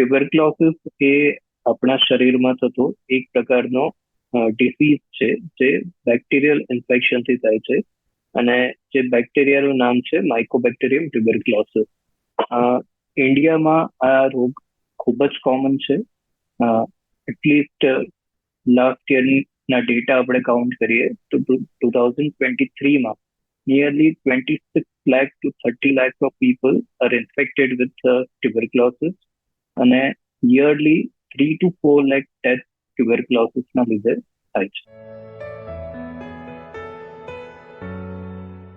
Tuberculosis એ આપણા શરીરમાં થતો એક પ્રકારનો ડિસીઝ છે, જે બેક્ટેરિયલ ઇન્ફેક્શનથી થાય છે. અને જે બેક્ટેરિયાનું નામ છે માઇકોબેક્ટેરિયમ ટ્યુબરક્લોસિસ ઇન્ડિયામાં આ રોગ ખૂબ જ કોમન છે. એટલીસ્ટ લાસ્ટ યરના ડેટા આપણે કાઉન્ટ કરીએ તો two thousand twenty થ્રીમાં nearly twenty six lakh to thirty lakh of people are infected with tuberculosis અને yearly three to four lakh test ટ્યુબરક્લોસિસના લીધે થાય છે.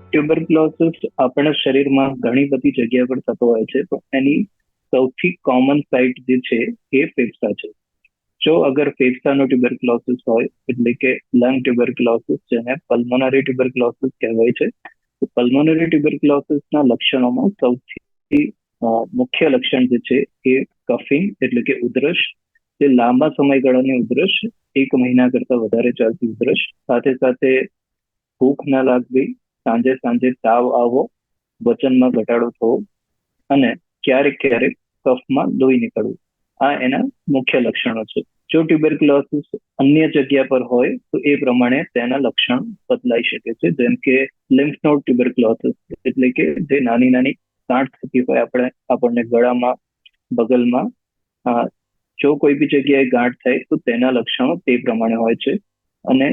ટ્યુબરક્લોસિસ આપણા શરીરમાં ઘણી બધી જગ્યા પર થતો હોય છે, પણ એની સૌથી કોમન સાઇટ જે છે એ ફેફસા છે. જો અગર ફેફસાનો ટ્યુબરક્લોસિસ હોય, એટલે કે લંગ ટ્યુબરક્લોસિસ જેને પલ્મોનરી ટ્યુબરક્લોસિસ કહેવાય છે, તો પલ્મોનરી ટ્યુબરક્લોસિસના લક્ષણોમાં સૌથી મુખ્ય લક્ષણ જે છે એ કફિંગ એટલે કે ઉધરસ, જે લાંબા સમયગાળાની ઉધરસ, એક મહિના કરતા વધારે ચાલતી ઉધરસ. સાથે સાથે ભૂખ ના લાગવી, સાંજે સાંજે તાવ આવવો વચનમાં ઘટાડો થવો, અને ક્યારેક ક્યારેક કફમાં લોહી નીકળવું. આ એના મુખ્ય લક્ષણો છે. જો ટ્યુબરક્લોસિસ અન્ય જગ્યા પર હોય, તો એ પ્રમાણે તેના લક્ષણ બદલાઈ શકે છે. જેમ કે લિમ્ફ નોડ એટલે કે જે નાની નાની ગાંઠ થતી હોય, આપણે આપણને ગળામાં બગલમાં. જો કોઈ બી જગ્યાએ ગાંઠ થાય તો તેના લક્ષણો તે પ્રમાણે હોય છે. અને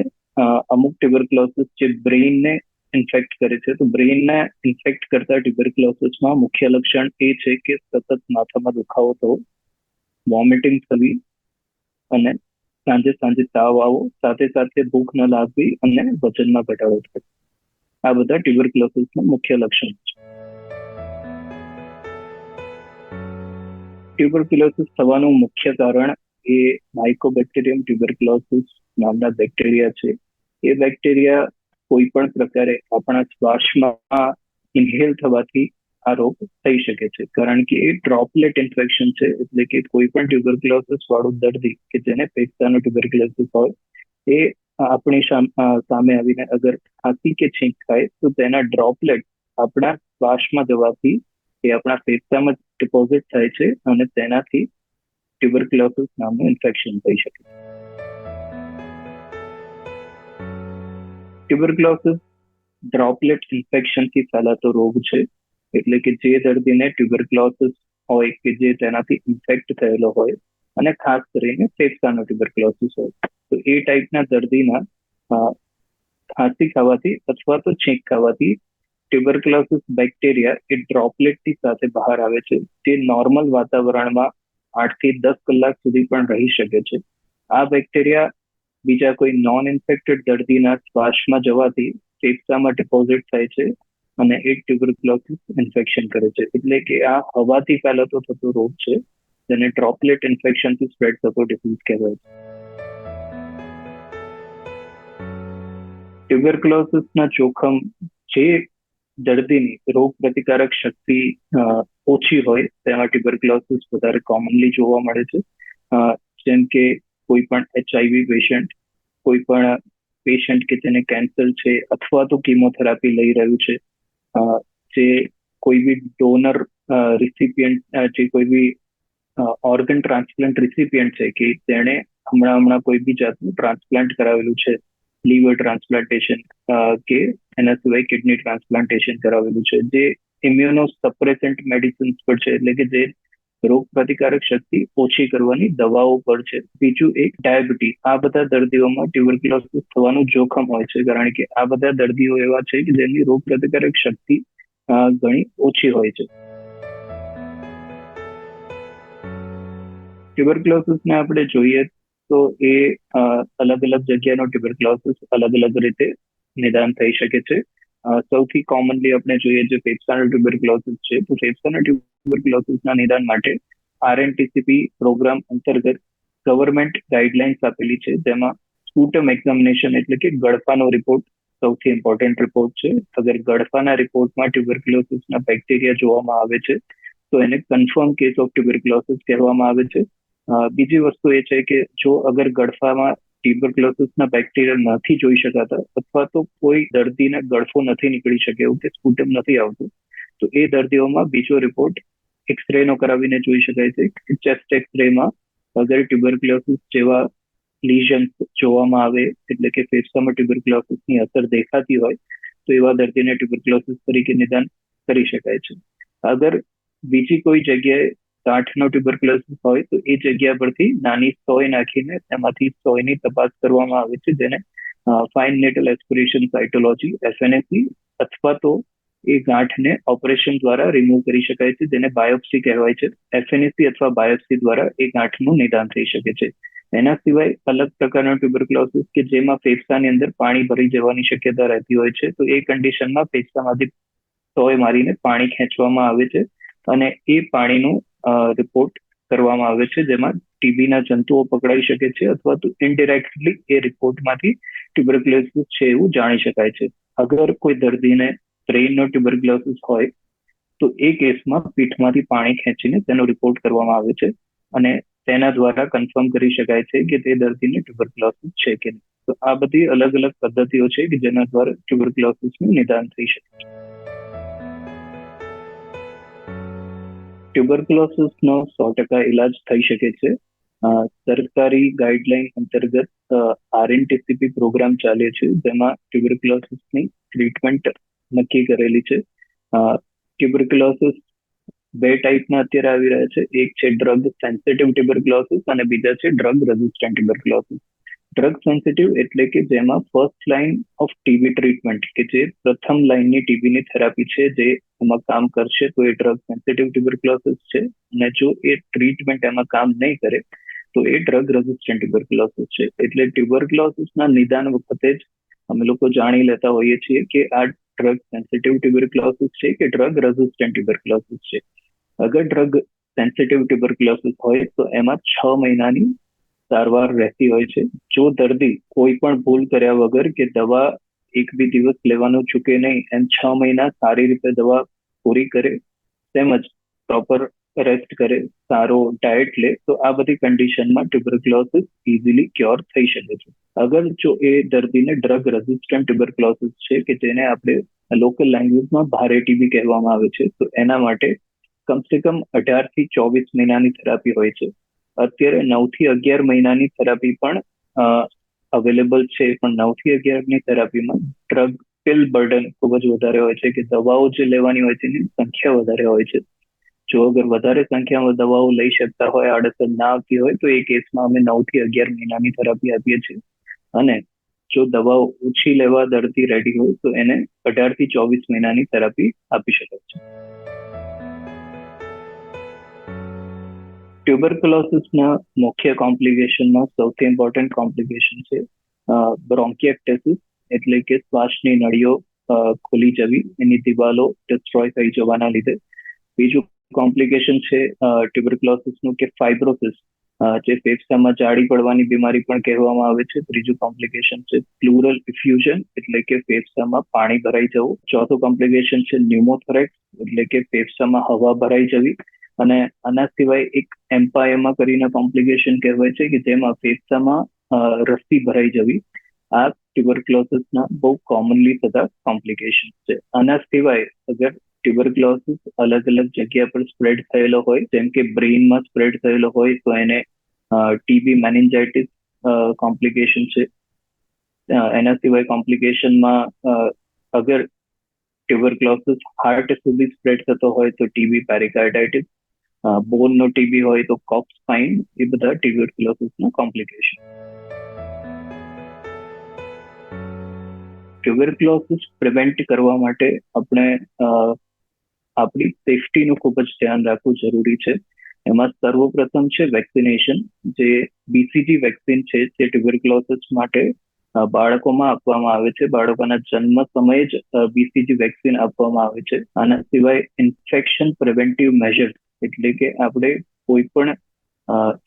અમુક ટ્યુબરક્લોસિસ જે બ્રેઇનને ઇન્ફેક્ટ કરે છે, તો બ્રેઇનને ઇન્ફેક્ટ કરતા ટ્યુબરક્લોસિસમાં મુખ્ય લક્ષણ એ છે કે સતત માથામાં દુખાવો થવો વોમિટિંગ થવી અને સાંજે સાંજે તાવ આવો સાથે સાથે ભૂખ ન લાગવી અને વજનમાં ઘટાડો થવો. આ બધા ટ્યુબરક્લોસિસના મુખ્ય લક્ષણ છે. ટ્યુબરક્યુલોસિસ થવાનું મુખ્ય કારણ એ માઇકોબેક્ટેરિયમ ટ્યુબરક્યુલોસિસ નામના બેક્ટેરિયા છે. એ બેક્ટેરિયા કોઈ પણ પ્રકારે આપણા શ્વાસમાં ઇન્હેલ થવાથી આ રોગ થઈ શકે છે. કારણ કે એ ડ્રોપલેટ ઇન્ફેક્શન છે, એટલે કે કોઈ પણ ટ્યુબરક્યુલોસિસ વાળું દર્દી કે જેને પેટતાનો ટ્યુબરક્યુલોસિસ હોય, એ આપણી સામે આવીને અગર ખાંસી કે છીંક થાય તો તેના ડ્રોપલેટ આપણા શ્વાસમાં જવાથી એ આપણા ફેફસામાં ડિપોઝિટ થાય છે અને તેનાથી ટ્યુબરક્લોસિસ નામનું ઇન્ફેક્શન થઈ શકે ટ્યુબરક્લોસિસ ડ્રોપલેટ ઇન્ફેક્શનથી ફેલાતો રોગ છે, એટલે કે જે દર્દીને ટ્યુબરક્લોસિસ હોય કે જે તેનાથી ઇન્ફેક્ટ થયેલો હોય અને ખાસ કરીને ફેફસાનો ટ્યુબરક્લોસિસ હોય. તો એ ટાઈપના દર્દીના ખાંસી ખાવાથી અથવા તો છીંક ખાવાથી ટ્યુબરક્લોસિસ બેક્ટેરિયા એ ડ્રોપલેટની સાથે બહાર આવે છે તે નોર્મલ વાતાવરણમાં આઠથી દસ કલાક સુધી પણ રહી શકે છે. આ બેક્ટેરિયા બીજા કોઈ નોન ઇન્ફેક્ટેડ દર્દીના શ્વાસમાં જવાથી ફેફસામાં ડિપોઝિટ થાય છે અને એ ટ્યુબરક્લોસિસ ઇન્ફેક્શન કરે છે. એટલે કે આ હવાથી ફેલાતો થતો રોગ છે, જેને ડ્રોપલેટ ઇન્ફેક્શનથી સ્પ્રેડ થતો ડિસીઝ કહેવાય છે. ટ્યુબરક્લોસિસના જોખમ જે દર્દીની રોગ પ્રતિકારક શક્તિ ઓછી હોય તેમાં ટ્યુબરક્લોસિસ વધારે કોમનલી જોવા મળે છે. જેમ કે કોઈ પણ એચઆઈવી પેશન્ટ કોઈ પણ પેશન્ટ કે જેને કેન્સર છે અથવા તો કીમોથેરાપી લઈ રહ્યું છે જે કોઈ બી ડોનર રિસિપિયન્ટ જે કોઈ બી ઓર્ગન ટ્રાન્સપ્લાન્ટ રિસિપિયન્ટ છે કે તેણે હમણાં હમણાં કોઈ બી જાતનું ટ્રાન્સપ્લાન્ટ કરાવેલું છે લીવર ટ્રાન્સપ્લાન્ટેશન કે એના સિવાય કિડની ટ્રાન્સપ્લાન્ટેશન કરાવેલું છે. જે ઇમ્યુનો સપ્રેસન્ટ મેડિસિન્સ પર છે, એટલે કે જે રોગ પ્રતિકારક શક્તિ ઓછી કરવાની દવાઓ પર છે. બીજું એક ડાયાબિટીસ. આ બધા દર્દીઓમાં ટ્યુબરક્યુલોસિસ થવાનું જોખમ હોય છે, કારણ કે આ બધા દર્દીઓ એવા છે કે જેની રોગ પ્રતિકારક શક્તિ ઘણી ઓછી હોય છે. ટ્યુબરક્લોસિસને આપણે જોઈએ તો એ અલગ અલગ જગ્યાનો ટ્યુબરક્લોસિસ અલગ અલગ રીતે નિદાન થઈ શકે છે. સૌથી કોમનલી આપણે જોઈએ જે ફેફસાનો ટ્યુબરક્લોસિસ છે, તો ફેફસાના ટ્યુબરક્લોસિસના નિદાન માટે આરએનટીસીપી પ્રોગ્રામ અંતર્ગત ગવર્મેન્ટ ગાઈડલાઇન્સ આપેલી છે, જેમાં સ્કૂટમ એક્ઝામિનેશન એટલે કે ગળફાનો રિપોર્ટ સૌથી ઇમ્પોર્ટન્ટ રિપોર્ટ છે. અગર ગળફાના રિપોર્ટમાં ટ્યુબરક્લોસિસના બેક્ટેરિયા જોવામાં આવે છે, તો એને કન્ફર્મ કેસ ઓફ ટ્યુબરક્લોસિસ કહેવામાં આવે છે. બીજી વસ્તુ એ છે કે જો અગર ગળફામાં ટ્યુબરક્લોસિસના બેક્ટેરિયા નથી જોઈ શકાતા અથવા તો કોઈ દર્દીને ગળફો નથી નીકળી શકે એવું કે સ્પુટમ નથી આવતું, તો એ દર્દીઓમાં બીજો રિપોર્ટ એક્સરે નો કરાવીને જોઈ શકાય છે ચેસ્ટ એક્સરેમાં અગર ટ્યુબરક્લોસિસ જેવા લિઝન્સ જોવામાં આવે, એટલે કે ફેફસામાં ટ્યુબરક્લોસિસની અસર દેખાતી હોય, તો એવા દર્દીને ટ્યુબરક્લોસિસ તરીકે નિદાન કરી શકાય છે. અગર બીજી કોઈ જગ્યાએ ગાંઠનો ટ્યુબરક્યુલોસિસ હોય તો એ જગ્યા પરથી નાની સોય નાખીને તેમાંથી સોયની તપાસ કરવામાં આવે છે જેને fine needle aspiration cytology FNAC અથવા તો એ ગાંઠને ઓપરેશન દ્વારા રિમૂવ કરી શકાય છે, જેને બાયોપ્સી કહેવાય છે. એફએનએસી અથવા બાયોપ્સી દ્વારા એ ગાંઠનું નિદાન થઈ શકે છે. એના સિવાય અલગ પ્રકારનો ટ્યુબરક્લોસિસ કે જેમાં ફેફસાની અંદર પાણી ભરી જવાની શક્યતા રહેતી હોય છે, તો એ કન્ડિશનમાં ફેફસામાંથી સોય મારીને પાણી ખેંચવામાં આવે છે. અને એ પાણીનું રિપોર્ટ કરવામાં આવે છે, જેમાં ટીબીના જંતુઓ પકડાઈ શકે છે અથવા તો ઇનડિરેક્ટલી એ રિપોર્ટમાંથી ટ્યુબરક્લોસિસ છે એવું જાણી શકાય છે. અગર કોઈ દર્દીને બ્રેઇનનો ટ્યુબરક્લોસિસ હોય, તો એ કેસમાં પીઠમાંથી પાણી ખેંચીને તેનો રિપોર્ટ કરવામાં આવે છે અને તેના દ્વારા કન્ફર્મ કરી શકાય છે કે તે દર્દીને ટ્યુબરક્લોસિસ છે કે નહીં. તો આ બધી અલગ અલગ પદ્ધતિઓ છે કે જેના દ્વારા ટ્યુબરક્લોસિસનું નિદાન થઈ શકે છે. ટ્યુબરક્લોસિસનો સો ટકા ઇલાજ થઈ શકે છે. સરકારી ગાઈડલાઈન અંતર્ગત આરએનટીસીપી પ્રોગ્રામ ચાલે છે, જેમાં ટ્યુબરક્લોસિસની ટ્રીટમેન્ટ નક્કી કરેલી છે. ટ્યુબરક્લોસિસ બે ટાઈપના અત્યારે આવી રહ્યા છે. એક છે ડ્રગ સેન્સિટિવ ટ્યુબરક્લોસિસ અને બીજા છે drug resistant tuberculosis drug sensitive એટલે કે જેમાં first line of TB treatment કે જે પ્રથમ લાઇનની ટીબીની થેરાપી છે, જે એમાં કામ કરશે, તો એ ડ્રગ સેન્સિટિવ ટ્યુબરક્લોસિસ છે. અને જો એ ટ્રીટમેન્ટ એમાં કામ નહીં કરે, તો એ ડ્રગ રેઝિસ્ટન્ટ ટ્યુબરક્લોસિસ છે. એટલે ટ્યુબરક્લોસિસના નિદાન વખતે જ અમે લોકો જાણી લેતા હોઈએ છીએ કે આ ડ્રગ સેન્સિટિવ ટ્યુબરક્લોસિસ છે કે ડ્રગ રેઝિસ્ટન્ટ ટ્યુબરક્લોસિસ છે. અગર ડ્રગ સેન્સિટિવ ટ્યુબરક્લોસિસ હોય, તો એમાં છ મહિનાની સારવાર રહેતી હોય છે. જો દર્દી કોઈ પણ ભૂલ કર્યા વગર કે દવા એક બે દિવસ લેવાનું ચૂકે નહીં, એમ છ મહિના સારી રીતે દવા પૂરી કરે, તેમજ પ્રોપર રેસ્ટ કરે, સારો ડાયટ લે, તો આ બધી કન્ડિશનમાં ટ્યુબરક્લોસિસ ઇઝીલી ક્યોર થઈ શકે છે. અગર જો એ દર્દીને ડ્રગ રેઝિસ્ટન્ટ ટ્યુબરક્લોસિસ છે કે જેને આપણે લોકલ લેંગ્વેજમાં ભારે ટીબી કહેવામાં આવે છે, તો એના માટે કમસે કમ અઢારથી ચોવીસ મહિનાની થેરાપી હોય છે. અત્યારે નવથી અગિયાર મહિનાની થેરાપી પણ અવેલેબલ છે. પણ નવથી અગિયારની થેરાપીમાં ડ્રગ પિલ બર્ડન ખૂબ જ વધારે હોય છે કે દવાઓ જે લેવાની હોય છે એની સંખ્યા વધારે હોય છે. જો અગર વધારે સંખ્યામાં દવાઓ લઈ શકતા હોય, આડઅસર ના આવતી હોય, તો એ કેસમાં અમે નવથી અગિયાર મહિનાની થેરાપી આપીએ છીએ. અને જો દવાઓ ઓછી લેવા દર્દી રેડી હોય, તો એને અઢારથી ચોવીસ મહિનાની થેરાપી આપી શકાય છે. ટ્યુબરક્લોસિસના મુખ્ય કોમ્પ્લિકેશનમાં સૌથી ઇમ્પોર્ટન્ટ કોમ્પ્લિકેશન છે બ્રોન્કિએક્ટેસિસ એટલે કે શ્વાસની નળીઓ ખુલી જવી, એની દિવાલો ડિસ્ટ્રોય થઈ જવાના લીધે. બીજું કોમ્પ્લિકેશન છે ટ્યુબરક્લોસિસનું કે ફાઇબ્રોસિસ જે ફેફસામાં જાડી પડવાની બીમારી પણ કહેવામાં આવે છે. ત્રીજું કોમ્પ્લિકેશન છે પ્લુરલ ઇફ્યુઝન એટલે કે ફેફસામાં પાણી ભરાઈ જવું. ચોથું કોમ્પ્લિકેશન છે ન્યુમોથોરેક્સ એટલે કે ફેફસામાં હવા ભરાઈ જવી. અને આના સિવાય એક એમ્પાયમાં કરીને કોમ્પ્લિકેશન કહેવાય છે કે જેમાં ફેફસામાં રસી ભરાઈ જવી. આ ટ્યુબરક્લોસિસના બહુ કોમનલી થતા કોમ્પ્લિકેશન છે. આના સિવાય અગર ટ્યુબરક્લોસિસ અલગ અલગ જગ્યા પર સ્પ્રેડ થયેલો હોય, જેમ કે બ્રેઇનમાં સ્પ્રેડ થયેલો હોય, તો એને ટીબી મેનિન્જાઇટિસ કોમ્પ્લિકેશન છે. એના સિવાય કોમ્પ્લિકેશનમાં અગર ટ્યુબરક્લોસિસ હાર્ટ સુધી સ્પ્રેડ થતો હોય, તો ટીબી પેરિકાર્ડાઇટિસ બોનનો ટીબી હોય તો કોપ સ્પાઇન, એ બધા ટ્યુબરક્લોસિસના કોમ્પ્લિકેશન. ટ્યુબરક્યુલોસિસ પ્રિવેન્ટ કરવા માટે આપણે આપણી સેફટીનું ખૂબ જ ધ્યાન રાખવું જરૂરી છે. એમાં સર્વપ્રથમ છે વેક્સિનેશન. જે બીસીજી વેક્સિન છે તે ટ્યુબરક્યુલોસિસ માટે બાળકોમાં આપવામાં આવે છે. બાળકોના જન્મ સમયે જ બીસીજી વેક્સિન આપવામાં આવે છે. આના સિવાય ઇન્ફેક્શન પ્રિવેન્ટિવ મેજર્સ એટલે કે આપણે કોઈ પણ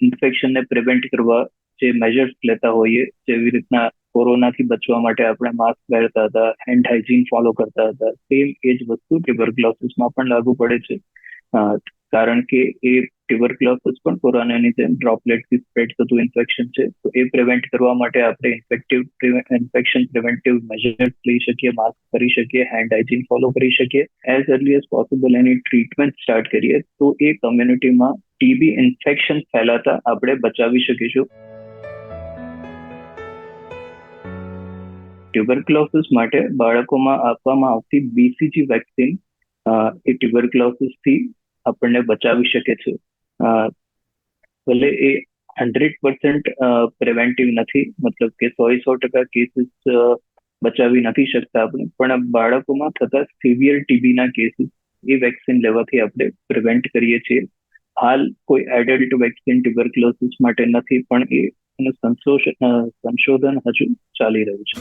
ઇન્ફેક્શનને પ્રિવેન્ટ કરવા જે મેજર્સ લેતા હોઈએ, જેવી રીતના કોરોનાથી બચવા માટે આપણે માસ્ક પહેરતા હતા હેન્ડ હાઇજીન ફોલો કરતા હતા સેમ એ જ વસ્તુ ટ્યુબરક્લોસિસમાં પણ લાગુ પડે છે. કારણ કે એ ટ્યુબરક્લોસિસ પણ કોરોનાની જેમ ડ્રોપલેટથી સ્પ્રેડ થતું ઇન્ફેક્શન છે. તો એ પ્રિવેન્ટ કરવા માટે આપણે ઇન્ફેક્ટિવ ઇન્ફેક્શન પ્રિવેન્ટિવ મેજર્સ લઈ શકીએ માસ્ક કરી શકીએ હેન્ડ હાઇજીન ફોલો કરી શકીએ. એઝ અર્લી એઝ પોસિબલ એની ટ્રીટમેન્ટ સ્ટાર્ટ કરીએ. તો એ કમ્યુનિટીમાં ટીબી ઇન્ફેક્શન ફેલાતા આપણે બચાવી શકીશું. ટ્યુબરક્લોસિસ માટે બાળકોમાં આપવામાં આવતી બીસીજી વેક્સિન એ ટ્યુબરક્લોસિસથી આપણને બચાવી શકે છે. ભલે એ હંડ્રેડ પર્સન્ટ પ્રિવેન્ટિવ નથી, મતલબ કે સો સો ટકા કેસીસ બચાવી નથી શકતા આપણે. પણ બાળકોમાં થતા સિવિયર ટીબીના કેસીસ એ વેક્સિન લેવાથી આપણે પ્રિવેન્ટ કરીએ છીએ. હાલ કોઈ એડલ્ટ વેક્સિન ટ્યુબરક્લોસિસ માટે નથી, પણ એ સંશોધન હજુ ચાલી રહ્યું છે.